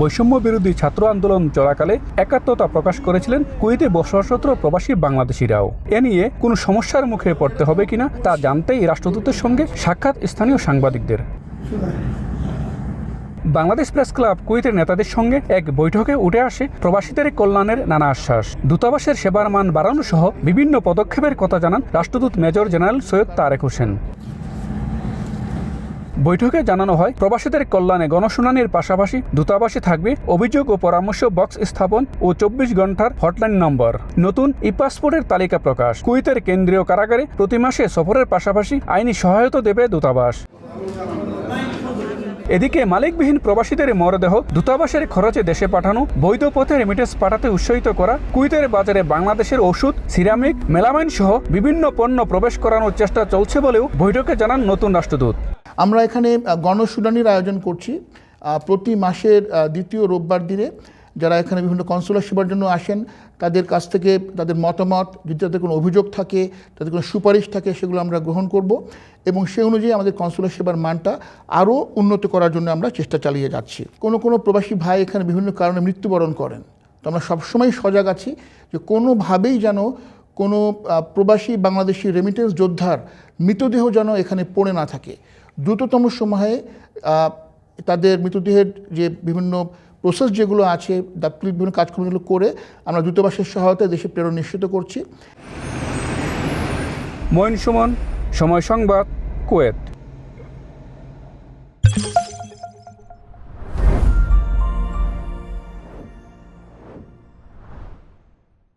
বৈষম্য বিরোধী ছাত্র আন্দোলন চলাকালে একাত্মতা প্রকাশ করেছিলেন কুয়েতে বসবাসরত প্রবাসী বাংলাদেশিরাও। এ নিয়ে কোনো সমস্যার মুখে পড়তে হবে কিনা তা জানতেই রাষ্ট্রদূতের সঙ্গে সাক্ষাৎ স্থানীয় সাংবাদিকদের। বাংলাদেশ প্রেস ক্লাব কুয়েতের নেতাদের সঙ্গে এক বৈঠকে উঠে আসে প্রবাসীদের কল্যাণের নানা আশ্বাস। দূতাবাসের সেবার মান বাড়ানো সহ বিভিন্ন পদক্ষেপের কথা জানান রাষ্ট্রদূত মেজর জেনারেল সৈয়দ তারেক হোসেন। বৈঠকে জানানো হয়, প্রবাসীদের কল্যাণে গণশুনানির পাশাপাশি দূতাবাসে থাকবে অভিযোগ ও পরামর্শ বক্স স্থাপন ও চব্বিশ ঘণ্টার হটলাইন নম্বর। নতুন ই পাসপোর্টের তালিকা প্রকাশ। কুয়েতের কেন্দ্রীয় কারাগারে প্রতি মাসে সফরের পাশাপাশি আইনি সহায়তা দেবে দূতাবাস। এদিকে মালিকবিহীন প্রবাসীদের মরদেহ দূতাবাসের খরচে দেশে পাঠানো, বৈধ পথে রেমিটেন্স পাঠাতে উৎসাহিত করা কুইতের বাজারে বাংলাদেশের ওষুধ, সিরামিক মেলামাইন সহ বিভিন্ন পণ্য প্রবেশ করানোর চেষ্টা চলছে বলেও বৈঠকে জানান নতুন রাষ্ট্রদূত। আমরা এখানে গণশুনানির আয়োজন করছি প্রতি মাসের দ্বিতীয় রোববার দিনে। যারা এখানে বিভিন্ন কনসুলার সেবার জন্য আসেন, তাদের কাছ থেকে তাদের মতামত, যদি তাদের কোনো অভিযোগ থাকে, তাদের কোনো সুপারিশ থাকে, সেগুলো আমরা গ্রহণ করব। এবং সেই অনুযায়ী আমাদের কনসুলার সেবার মানটা আরও উন্নত করার জন্য আমরা চেষ্টা চালিয়ে যাচ্ছি। কোনো কোনো প্রবাসী ভাই এখানে বিভিন্ন কারণে মৃত্যুবরণ করেন। তো আমরা সবসময় সজাগ আছি যে কোনোভাবেই যেন কোনো প্রবাসী বাংলাদেশি রেমিটেন্স যোদ্ধার মৃতদেহ যেন এখানে পড়ে না থাকে। দ্রুততম সময়ে তাদের মৃতদেহের যে বিভিন্ন প্রসেস যেগুলো আছে দাপ্তরিক বিভিন্ন কাজকর্মগুলো করে আমরা দূতাবাসের সহায়তায় দেশে প্রেরণ নিশ্চিত করছি। মঈন সুমন, সময় সংবাদ, কুয়েত।